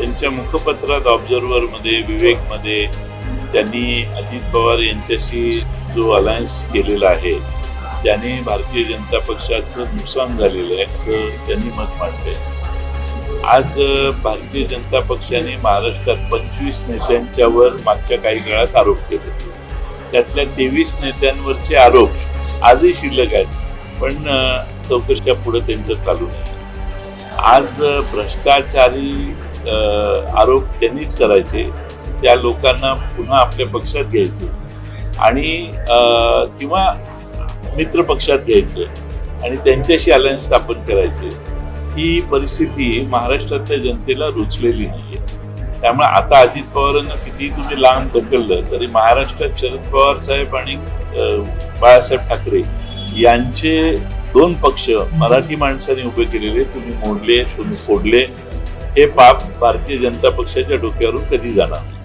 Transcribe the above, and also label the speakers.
Speaker 1: त्यांच्या मुखपत्रात ऑब्झर्वरमध्ये विवेकमध्ये त्यांनी अजित पवार यांच्याशी जो अलायन्स केलेला आहे त्याने भारतीय जनता पक्षाचं नुकसान झालेलं आहे असं त्यांनी मत मांडलंय. आज भारतीय जनता पक्षाने महाराष्ट्रात पंचवीस नेत्यांच्यावर मागच्या काही काळात आरोप केले. त्यातल्या तेवीस नेत्यांवरचे आरोप आजही शिल्लक आहेत पण चौकशा चौकशीच्या पुढे त्यांचं चालू नाही. आज भ्रष्टाचारी आरोप त्यांनीच करायचे. त्या लोकांना पुन्हा आपल्या पक्षात घ्यायचे. आणि किंवा मित्र पक्षात घ्यायचं आणि त्यांच्याशी अलायन्स स्थापन करायचे. ही परिस्थिती महाराष्ट्रातल्या जनतेला रुचलेली नाहीये. त्यामुळे आता अजित पवारांना कितीही तुम्ही लांब ढकललं तरी महाराष्ट्रात शरद पवार साहेब आणि बाळासाहेब ठाकरे यांचे दोन पक्ष मराठी माणसाने उभे केलेले तुम्ही मोडले तुम्ही फोडले हे पाप भारतीय जनता पक्षाच्या डोक्यावरून कधी जाणार नाही.